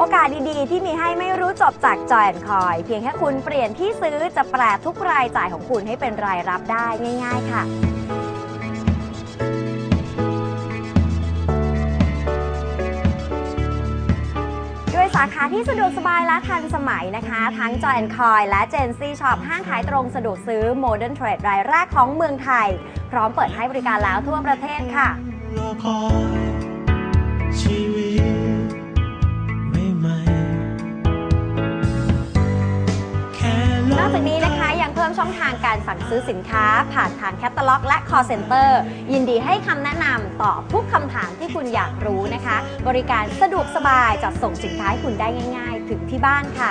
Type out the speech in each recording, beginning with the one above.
โอกาสดีๆ ที่มีให้ไม่รู้จบจากจอยแอนคอย เพียงแค่คุณเปลี่ยนที่ซื้อจะแปลทุกรายจ่ายของคุณให้เป็นรายรับได้ง่าย ๆ ค่ะด้วยสาขาที่สะดวกสบายและทันสมัยนะคะ ทั้ง Joy and Coy และ Gen Z Shop ห้างขายตรงสะดวกซื้อ Modern Trade รายแรกของเมืองไทย พร้อมเปิดให้บริการแล้วทั่วประเทศค่ะ จากนี้นะคะยังเพิ่มช่องทางการสั่งซื้อสินค้า ผ่านทางแคตตาล็อก และ call center ยินดีให้คำแนะนำตอบทุกคำถามที่คุณอยากรู้นะคะ บริการสะดวกสบายจัดส่งสินค้าให้คุณได้ง่าย ๆ ถึงที่บ้านค่ะ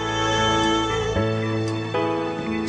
้าทำ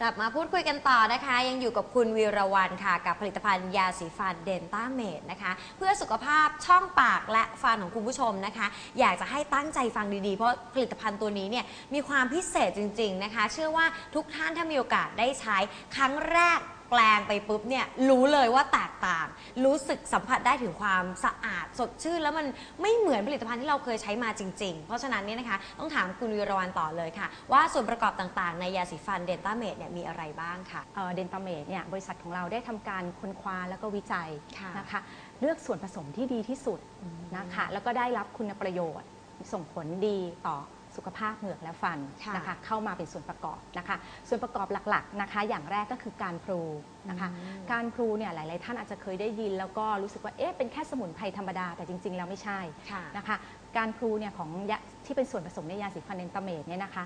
กลับมาพูดคุยกันต่อนะคะ ยังอยู่กับคุณวีรวันค่ะ กับผลิตภัณฑ์ยาสีฟันเดนต้าเมดนะคะ เพื่อสุขภาพช่องปากและฟันของคุณผู้ชมนะคะ อยากจะให้ตั้งใจฟังดีๆ เพราะผลิตภัณฑ์ตัวนี้เนี่ยมีความพิเศษจริง ๆนะคะ เชื่อว่าทุกท่านถ้ามีโอกาสได้ใช้ครั้งแรก แปลงไปปุ๊บเนี่ยรู้เลยว่าแตกต่าง รู้สึกสัมผัสได้ถึงความสะอาดสดชื่น แล้วมันไม่เหมือนผลิตภัณฑ์ที่เราเคยใช้มาจริง ๆ เพราะฉะนั้นเนี่ยนะคะต้องถามคุณวีรวันต่อเลยค่ะ ว่าส่วนประกอบต่างๆ ในยาสีฟันเดนต้าเมดเนี่ยมีอะไรบ้างค่ะ เดนตาเมดเนี่ยบริษัทของเราได้ทำการค้นคว้าแล้วก็วิจัยค่ะนะคะ เลือกส่วนผสมที่ดีที่สุดนะคะ แล้วก็ได้รับคุณประโยชน์ส่งผลดีต่อ สุขภาพเหงือกและฟันค่ะนะคะเข้ามาเป็นส่วนประกอบนะคะ ส่วนประกอบหลักๆนะคะ อย่างแรกก็คือการพลูนะคะอืมการพลูเนี่ยหลาย ๆ ท่านอาจจะเคยได้ยิน แล้วก็รู้สึกว่าเอ๊ะเป็นแค่สมุนไพรธรรมดาแต่จริง ๆ แล้วไม่ใช่ค่ะนะคะการพลูเนี่ยของยาที่เป็นส่วนผสมในยาสีฟันเดนตาเมดเนี่ยนะคะ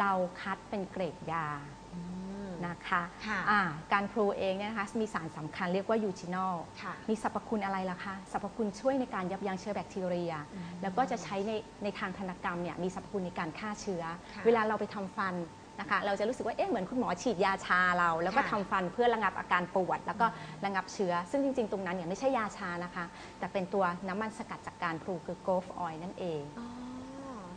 เราคัดเป็นเกรดยาอืม นะคะค่ะอ่าการพลูเองเนี่ยนะคะมีสารสำคัญเรียกว่ายูจินอล ค่ะ มีสรรพคุณอะไรล่ะคะ สรรพคุณช่วยในการยับยั้งเชื้อแบคทีเรีย อืมแล้วก็จะใช้ในในทางธนกรรมเนี่ยมีสรรพคุณในการฆ่าเชื้อ ค่ะเวลาเราไปทำฟันนะคะ เราจะรู้สึกว่า เอ๊ะ เหมือนคุณหมอฉีดยาชาเรา แล้วก็ค่ะทำฟันเพื่อระงับอาการปวด แล้วก็ระงับเชื้อ ซึ่งจริง ๆ ตรงนั้นเนี่ยไม่ใช่ยาชานะคะ แต่เป็นตัวน้ำมันสกัดจากการพลูคือโกลฟออยล์นั่นเอง อ๋อ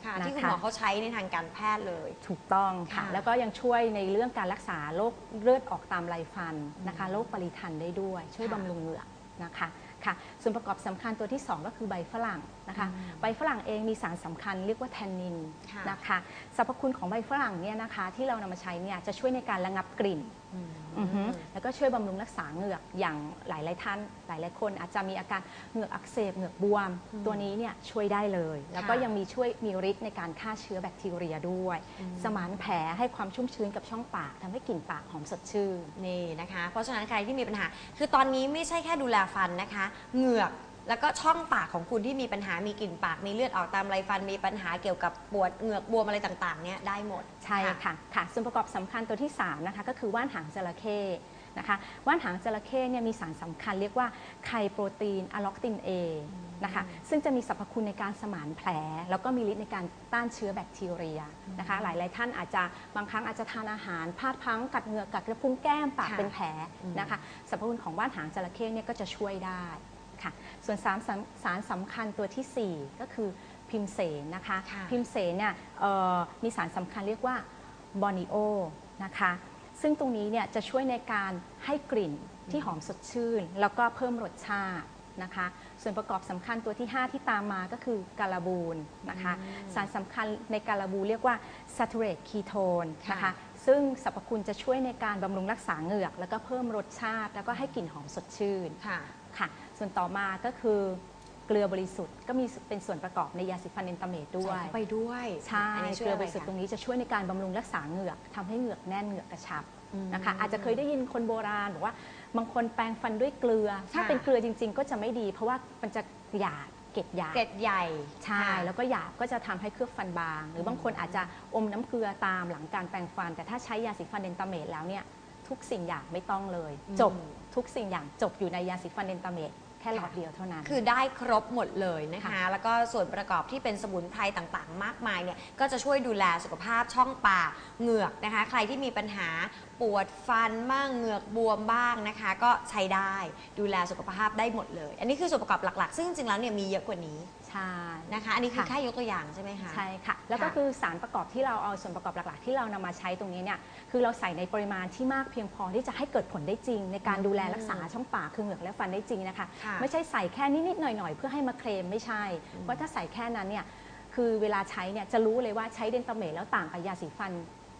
ค่ะนะคะที่คุณหมอเขาใช้ในทางการแพทย์เลย ถูกต้องค่ะ ค่ะแล้วก็ยังช่วยในเรื่องการรักษาโรคเลือดออกตามไรฟันนะคะโรคปริทันได้ด้วย ช่วยค่ะบำรุงเหงือกนะคะค่ะส่วนประกอบสำคัญตัวที่ 2 ก็คือใบฝรั่งนะคะอืมใบฝรั่งเองมีสารสำคัญเรียกว่าแทนนินค่ะ นะคะสรรพคุณของใบฝรั่งเนี่ยนะคะที่เรานำมาใช้เนี่ยจะช่วยในการระงับกลิ่น อืมอือฮึแล้วก็ช่วยบำรุงรักษาเหงือกอย่างหลาย ๆ ท่านหลาย ๆ คน อาจจะมีอาการเหงือกอักเสบเหงือกบวม อืมตัวนี้เนี่ยช่วยได้เลย แล้วก็ค่ะยังมีช่วยมีฤทธิ์ในการฆ่าเชื้อแบคทีเรียด้วย อืม สมานแผลให้ความชุ่มชื้นกับช่องปากทำให้กลิ่นปากหอมสดชื่น นี่นะคะ เพราะฉะนั้นใครที่มีปัญหา คือตอนนี้ไม่ใช่แค่ดูแลฟันนะคะ เหงือก แล้วก็ช่องปากของคุณที่มีปัญหามีกลิ่นปากมีเลือดออกตามไรฟันมีปัญหาเกี่ยวกับปวดเหงือกบวมอะไรต่างๆเนี่ยได้หมด ใช่ค่ะค่ะส่วนประกอบสำคัญตัวที่3นะคะก็คือว่านหางจระเข้นะคะว่านหางจระเข้เนี่ยมีสารสำคัญเรียกว่าไคโปรตีนอะล็อกติน A นะคะซึ่งจะมีสรรพคุณในการสมานแผล แล้วก็มีฤทธิ์ในการต้านเชื้อแบคทีเรียนะคะหลายๆท่านอาจจะบางครั้งอาจจะทานอาหารพลาดพลั้งกัดเหงือกกัดกระพุ้งแก้มปากค่ะเป็นแผลอืมนะคะสรรพคุณของว่านหางจระเข้เนี่ยก็จะช่วยได้ ค่ะ ส่วนสารสำสารสำคัญตัวทีสี่ 4 ก็คือพิมเสนนะคะ ค่ะ พิมเสนเนี่ยเอ่อมีสารสำคัญเรียกว่าบอนิโอนะคะ ซึ่งตรงนี้เนี่ยจะช่วยในการให้กลิ่นที่หอมสดชื่น แล้วก็เพิ่มรสชาตินะคะ ส่วนประกอบสำคัญตัวที่ 5 ที่ตามมาก็คือกาลาบูนนะคะ สารสำคัญในกาลาบูเรียกว่า saturate ketone นะคะซึ่งสรรพคุณจะช่วยในการบำรุงรักษาเหงือก แล้วก็เพิ่มรสชาติ แล้วก็ให้กลิ่นหอมสดชื่น ค่ะ ค่ะ ส่วนต่อมาก็คือเกลือบริสุทธิ์ก็มีเป็นส่วนประกอบในยาสีฟันเอนตาเมตด้วใส่ยเข้าไปด้วยใช่อันนี้ช่เกวยลืออะบไรริสุทธิ์คะตรงนี้จะช่วยในการบำรุงรักษาเหงือกทำให้เหงือกแน่นเหงือกกระชับอืมนะคะ อาจจะเคยได้ยินคนโบราณบอกว่าบางคนแปรงฟันด้วยเกลือ ถ้าค่ะเป็นเกลือจริง ๆ ก็จะไม่ดี เพราะว่ามันจะหยาบเกล็ดหยาบ เกล็ดใหญ่ใช่แล้วก็หยาบก็จะทำให้เคลือบฟันบาง หรือบางคนอาจจะอมน้ำเกลือตามหลังการแปรงฟัน แต่ถ้าใช้ยาสีฟันเดนตาเมตแล้วเนี่ย ทุกสิ่งอย่างไม่ต้องเลยอืมจบทุกสิ่งอย่างจบอยู่ในยาสีฟันเดนตาเมตแค่หลอดเดียวเท่านั้น คือได้ครบหมดเลยนะคะค่ะแล้วก็ส่วนประกอบที่เป็นสมุนไพรต่างๆ มากมายเนี่ย ก็จะช่วยดูแลสุขภาพช่องปากเหงือกนะคะ ใครที่มีปัญหาปวดฟันบ้างเหงือกบวมบ้างนะคะ ก็ใช้ได้ดูแลสุขภาพได้หมดเลย อันนี้คือส่วนประกอบหลักๆ ซึ่งจริงๆแล้วเนี่ยมีเยอะกว่านี้ ใช่นะคะ อันนี้คือค่ะ แค่ยกตัวอย่างใช่ไหมคะ ใช่ค่ะ แล้วก็ค่ะ คือสารประกอบที่เราเอาส่วนประกอบหลักๆ ที่เรานำมาใช้ตรงนี้เนี่ยคือเราใส่ในปริมาณที่มากเพียงพอที่จะให้เกิดผลได้จริง ในการดูแลรักษาช่องปากคือเหงือกและฟันได้จริงนะคะ ค่ะ ไม่ใช่ใส่แค่นิดๆหน่อยๆ เพื่อให้มาเคลมไม่ใช่ เพราะถ้าใส่แค่นั้นเนี่ยคือเวลาใช้เนี่ยจะรู้เลยว่าใช้เดนตาเมทแล้วต่างกับยาสีฟัน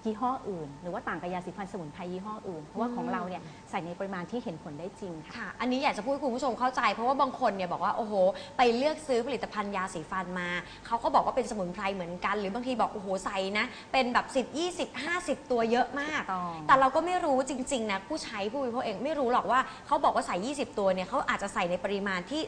ยี่ห้ออื่น หรือว่าต่างกับยาสีฟันสมุนไพรยี่ห้ออื่น เพราะว่าของเราเนี่ยใส่ในปริมาณที่เห็นผลได้จริงค่ะ ค่ะ อันนี้อยากจะพูดให้คุณผู้ชมเข้าใจ เพราะว่าบางคนเนี่ยบอกว่าโอ้โห ไปเลือกซื้อผลิตภัณฑ์ยาสีฟันมาเขาก็บอกว่าเป็นสมุนไพรเหมือนกัน หรือบางทีบอกโอ้โหใส่นะเป็นแบบ 10 20 50 ตัวเยอะมากถูกต้อง แต่เราก็ไม่รู้จริง ๆ นะ ผู้ใช้ผู้บริโภคเองไม่รู้หรอกว่าเขาบอกว่าใส่ 20 ตัวเนี่ยเขาอาจจะใส่ในปริมาณที่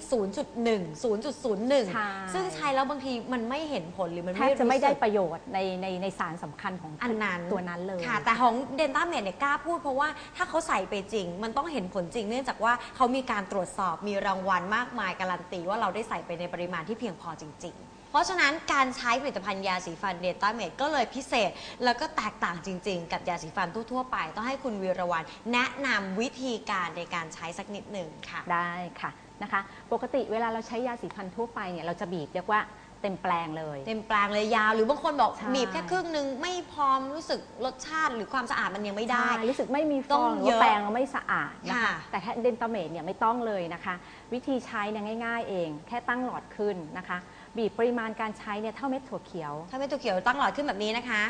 0.1 0.01ใช่ซึ่งใช้แล้วบางทีมันไม่เห็นผลหรือมันแทไม่บจะไม่ได้รู้สึกประโยชน์ในในในสารสำคัญของอันนั้นตัวนั้นเลย ค่ะ แต่ของเดนต้าเมดเนี่ยกล้าพูดเพราะว่าถ้าเขาใส่ไปจริง มันต้องเห็นผลจริงเนื่องจากว่าเขามีการตรวจสอบมีรางวัลมากมายการันตีว่าเราได้ใส่ไปในปริมาณที่เพียงพอจริง ๆ เพราะฉะนั้นการใช้ผลิตภัณฑ์ยาสีฟันเดนต้าเมดก็เลยพิเศษ แล้วก็แตกต่างจริง ๆ กับยาสีฟันทั่วๆไป ต้องให้คุณวีรวันแนะนำวิธีการในการใช้สักนิดหนึ่งค่ะ ได้ค่ะนะคะ ปกติเวลาเราใช้ยาสีฟันทั่วไปเนี่ยเราจะบีบเรียกว่า เต็มแปลงเลย เต็มแปลงเลยยาว หรือบางคนบอกใช่ บีบแค่ครึ่งหนึงไม่พร้อมรู้สึกรสชาติหรือความสะอาดมันยังไม่ได้ ใช่รู้สึกไม่มีฟต้อองงหรือเยว่าอะ แปรงแล้วไม่สะอาดนะคะค่ะ แต่แค่เดนตาเมดเนี่ยไม่ต้องเลยนะคะ วิธีใช้เนี่ยง่าย ๆ เอง แค่ตั้งหลอดขึ้นนะคะ บีบปริมาณการใช้เนี่ยเท่าเม็ดถั่วเขียว ถ้าไม่ตัวเขียวตั้งหลอดขึ้นแบบนี้นะคะ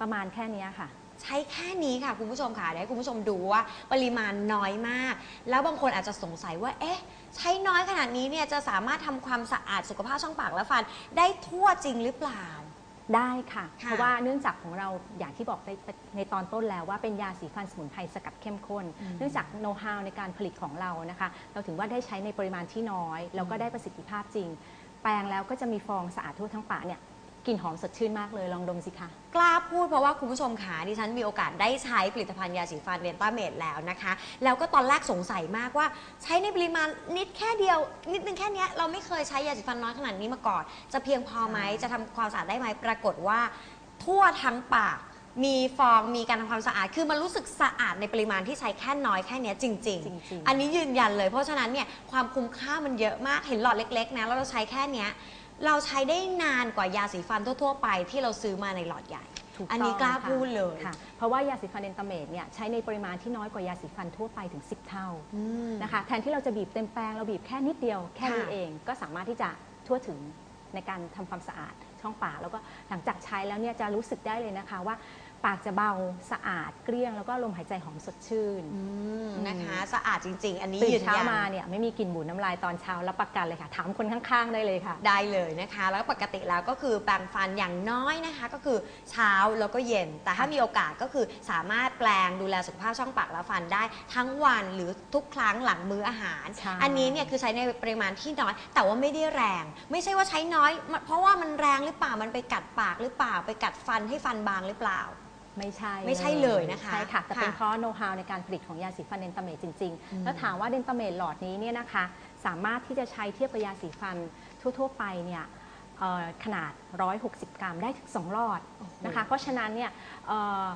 ประมาณแค่เนี้ยค่ะ ใช้แค่นี้ค่ะคุณผู้ชมค่ะเดี๋ยวให้คุณผู้ชมดูว่าปริมาณน้อยมาก แล้วบางคนอาจจะสงสัยว่าเอ๊ะ ใช้น้อยขนาดนี้เนี่ยจะสามารถทำความสะอาดสุขภาพช่องปากและฟัน ได้ทั่วจริงหรือเปล่า ได้ค่ะ ค่ะ เพราะว่าเนื่องจากของเราอย่างที่บอกในในตอนต้นแล้วว่าเป็นยาสีฟันสมุนไพรสกัดเข้มข้น เนื่องจากโน้ตฮาวในการผลิตของเรานะคะ เราถึงว่าได้ใช้ในปริมาณที่น้อย แล้วก็ได้ประสิทธิภาพจริง แปรงแล้วก็จะมีฟองสะอาดทั่วทั้งปากเนี่ย กลิ่นหอมสดชื่นมากเลยลองดมสิคะ กล้าพูดเพราะว่าคุณผู้ชมค่ะดิฉันมีโอกาสได้ใช้ผลิตภัณฑ์ยาสีฟันเดนต้าเมดแล้วนะคะ แล้วก็ตอนแรกสงสัยมากว่า ใช้ในปริมาณนิดแค่เดียว นิดนึงแค่เนี้ยเราไม่เคยใช้ยาสีฟันน้อยขนาดนี้มาก่อน จะเพียงพอไหมใช่จะทำความสะอาดได้ไหมปรากฏว่า ทั่วทั้งปาก มีฟองมีการทำความสะอาด คือมันรู้สึกสะอาดในปริมาณที่ใช้แค่น้อยแค่เนี้ยจริง จริงๆอันนี้ยืนยันเลย เพราะฉะนั้นเนี่ยความคุ้มค่ามันเยอะมากเห็นหลอดเล็กๆนะแล้วเราใช้แค่เนี้ย เราใช้ได้นานกว่ายาสีฟันทั่วๆไปที่เราซื้อมาในหลอดใหญ่ ถูกอันนี้ต้งกล้าค่ะพูดเลย ค่ะเพราะว่ายาสีฟันเดนตาเมดเนี่ยใช้ในปริมาณที่น้อยกว่ายาสีฟันทั่วไปถึง 10 เท่าอืม นะคะแทนที่เราจะบีบเต็มแปรงเราบีบแค่นิดเดียวแค่นี้ค่ะ เองก็สามารถที่จะทั่วถึงในการทำความสะอาดช่องปากแล้วก็หลังจากใช้แล้วเนี่ยจะรู้สึกได้เลยนะคะว่า ปากจะเบาสะอาดเกลี้ยงแล้วก็ลมหายใจหอมสดชื่นอืมนะคะ สะอาดจริง ๆ อันนี้ตื่ยืนนเช้ายันมาเนี่ยไม่มีกลิ่นบูดน้ำลายตอนเช้ารับประกันเลยค่ะ ถามคนข้างๆได้เลยค่ะ ได้เลยนะคะ แล้วปกติแล้วก็คือแปรงฟันอย่างน้อยนะคะ ก็คือเช้าแล้วก็เย็น แต่ถ้ามีโอกาสก็คือสามารถแปลงดูแลสุขภาพช่องปากและฟันได้ทั้งวันหรือทุกครั้งหลังมื้ออาหาร ใช่ อันนี้เนี่ยคือใช้ในปริมาณที่น้อย แต่ว่าไม่ได้แรง ไม่ใช่ว่าใช้น้อย เพราะว่ามันแรงหรือเปล่ามันไปกัดปากหรือเปล่าไปกัดฟันให้ฟันบางหรือเปล่า ไม่ใช่ไม่ใช่เลยนะคะใช่ค่ะแต่เป็นค่ะเพราะโน้ตฮาวในการผลิตของยาสีฟันเดนตาเมดจริง อืม ๆ แล้วถามว่าเดนตาเมดหลอดนี้เนี่ยนะคะสามารถที่จะใช้เทียบกับยาสีฟันทั่ว ๆ ไปเนี่ยเอ่อขนาด 160 กรัมได้ถึง 2 หลอดนะคะ เพราะฉะนั้นเนี่ยเอ่อ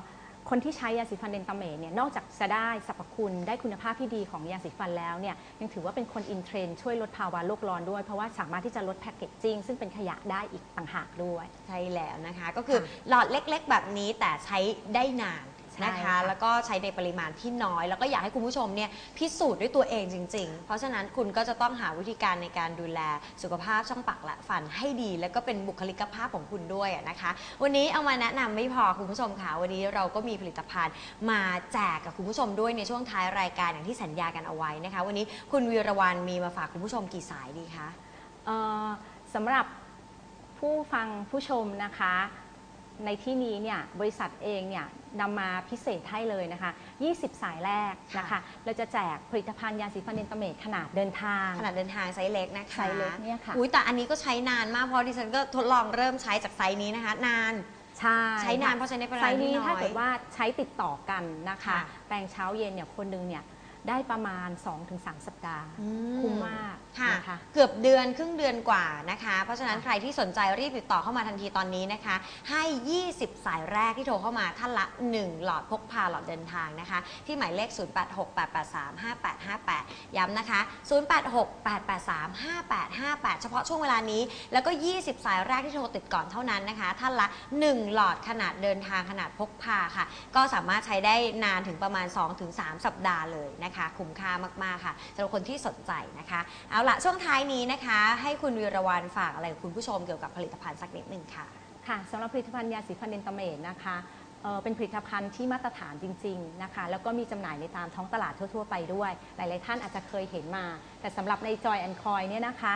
คนที่ใช้ยาสีฟันเดนตาเมทเนี่ยนอกจากจะได้สรรพคุณได้คุณภาพที่ดีของยาสีฟันแล้วเนี่ยยังถือว่าเป็นคนอินเทรนช่วยลดภาวะโลกร้อนด้วย เพราะว่าสามารถที่จะลดแพคเกจจิ้งซึ่งเป็นขยะได้อีกต่างหากด้วย ใช่แล้วนะคะ ก็คือหลอดเล็กๆ แบบนี้แต่ใช้ได้นาน นะคะค่ะแล้วก็ใช้ในปริมาณที่น้อย แล้วก็อยากให้คุณผู้ชมเนี่ยพิสูจน์ด้วยตัวเองจริง ๆ เพราะฉะนั้นคุณก็จะต้องหาวิธีการในการดูแลสุขภาพช่องปากและฟันให้ดี แล้วก็เป็นบุคลิกภาพของคุณด้วยนะคะ วันนี้เอามาแนะนำไม่พอคุณผู้ชมค่ะวันนี้เราก็มีผลิตภัณฑ์มาแจกกับคุณผู้ชมด้วยในช่วงท้ายรายการอย่างที่สัญญากันเอาไว้นะคะ วันนี้คุณวีรวันมีมาฝากคุณผู้ชมกี่สายดีคะเอ่อสำหรับผู้ฟังผู้ชมนะคะ ในที่นี้เนี่ยบริษัทเองเนี่ย นำมาพิเศษให้เลยนะคะ 20 สายแรกนะคะค่ะเราจะแจกผลิตภัณฑ์ยาสีฟันเดนตาเมทขนาดเดินทาง ขนาดเดินทางไซส์เล็กนะคะไซส์เล็กเนี่ยค่ะ อุ้ยแต่อันนี้ก็ใช้นานมากเพราะดิฉันก็ทดลองเริ่มใช้จากไซส์นี้นะคะ นานใช่ใช้นานค่เพราะใช้ในปริไซมาณส์ที่นี้น้อยถ้าเกิดว่าใช้ติดต่อกันนะคะค่ะแปรงเช้าเย็นเนี่ยคนหนึงเนี่ยได้ประมาณ 2-3 สัปดาห์อืคุ้มมาก ค่ะนะคะเกือบเดือนครึ่งเดือนกว่านะคะ เพราะฉะนั้นค่ะใครที่สนใจรีบติดต่อเข้ามาทันทีตอนนี้นะคะ ให้ 20 สายแรกที่โทรเข้ามาท่านละ 1 หลอดพกพาหลอดเดินทางนะคะ ที่หมายเลข 0868835858 ย้ำนะคะ 0868835858 เฉพาะช่วงเวลานี้ แล้วก็ 20 สายแรกที่โทรติดก่อนเท่านั้นนะคะ ท่านละ 1 หลอดขนาดเดินทางขนาดพกพาค่ะ ก็สามารถใช้ได้นานถึงประมาณ 2-3 สัปดาห์เลยนะคะ คุ้มค่ามากๆค่ะสำหรับคนที่สนใจนะคะเอาละช่วงท้ายนี้นะคะ ให้คุณวีรวันฝากอะไรกับคุณผู้ชมเกี่ยวกับผลิตภัณฑ์สักนิดหนึ่งค่ะ ค่ะสำหรับผลิตภัณฑ์ยาสีฟันเดนตาเมทนะคะเอ่อเป็นผลิตภัณฑ์ที่มาตรฐานจริง ๆนะคะ แล้วก็มีจำหน่ายในตามท้องตลาดทั่ว ๆ ไปด้วย หลาย ๆ ท่านอาจจะเคยเห็นมา แต่สำหรับในจอยแอนคอยเนี่ยนะคะ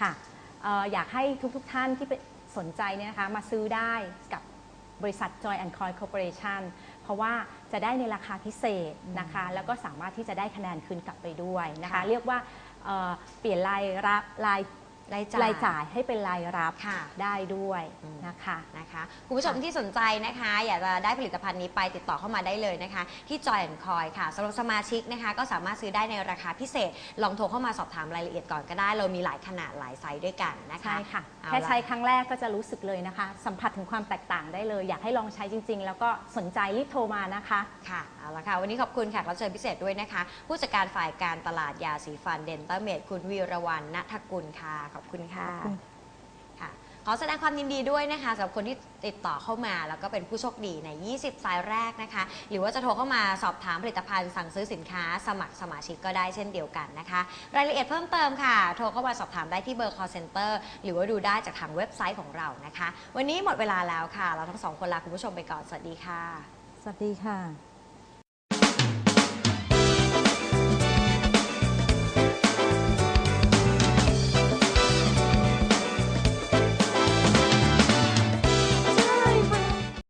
ค่ะเอ่ออยากให้ทุก ๆ ท่านที่เป็นสนใจเนี่ยนะคะมาซื้อได้กับบริษัท Joy and Coy Corporation เพราะว่าจะได้ในราคาพิเศษนะคะ แล้วก็สามารถที่จะได้คะแนนคืนกลับไปด้วยนะคะค่ะเรียกว่า เปลี่ยนลายรับราย รายจ่าย รายจ่ายให้เป็นรายรับค่ะ ได้ด้วยอืม นะคะ นะคะคุณผู้ชมที่สนใจนะคะ อยากจะได้ผลิตภัณฑ์นี้ไปติดต่อเข้ามาได้เลยนะคะ ที่ Joy and Coy ค่ะสำหรับสมาชิกนะคะ ก็สามารถซื้อได้ในราคาพิเศษ ลองโทรเข้ามาสอบถามรายละเอียดก่อนก็ได้ เรามีหลายขนาดหลายไซส์ด้วยกันนะคะ ใช่ค่ะ เอาแค่ละใช้ครั้งแรกก็จะรู้สึกเลยนะคะ สัมผัสถึงความแตกต่างได้เลย อยากให้ลองใช้จริง ๆ แล้วก็สนใจรีบโทรมานะคะ ค่ะเอาละค่ะ วันนี้ขอบคุณแขกรับเชิญพิเศษด้วยนะคะ ผู้จัดการฝ่ายการตลาดยาสีฟันเดนต้าเมดคุณวีรวรรณณทกุลค่ะขอบคุณค่ะขอบคุณค่ะ ขอแสดงความยินดีด้วยนะคะสำหรับคนที่ติดต่อเข้ามา แล้วก็เป็นผู้โชคดีใน 20 สายแรกนะคะ หรือว่าจะโทรเข้ามาสอบถามผลิตภัณฑ์สั่งซื้อสินค้า สมัครสมาชิกก็ได้เช่นเดียวกันนะคะ รายละเอียดเพิ่มเติมค่ะ โทรเข้ามาสอบถามได้ที่เบอร์ call center หรือว่าดูได้จากทางเว็บไซต์ของเรานะคะ วันนี้หมดเวลาแล้วค่ะ เราทั้งสองคนลาคุณผู้ชมไปก่อนสวัสดีค่ะ สวัสดีค่ะ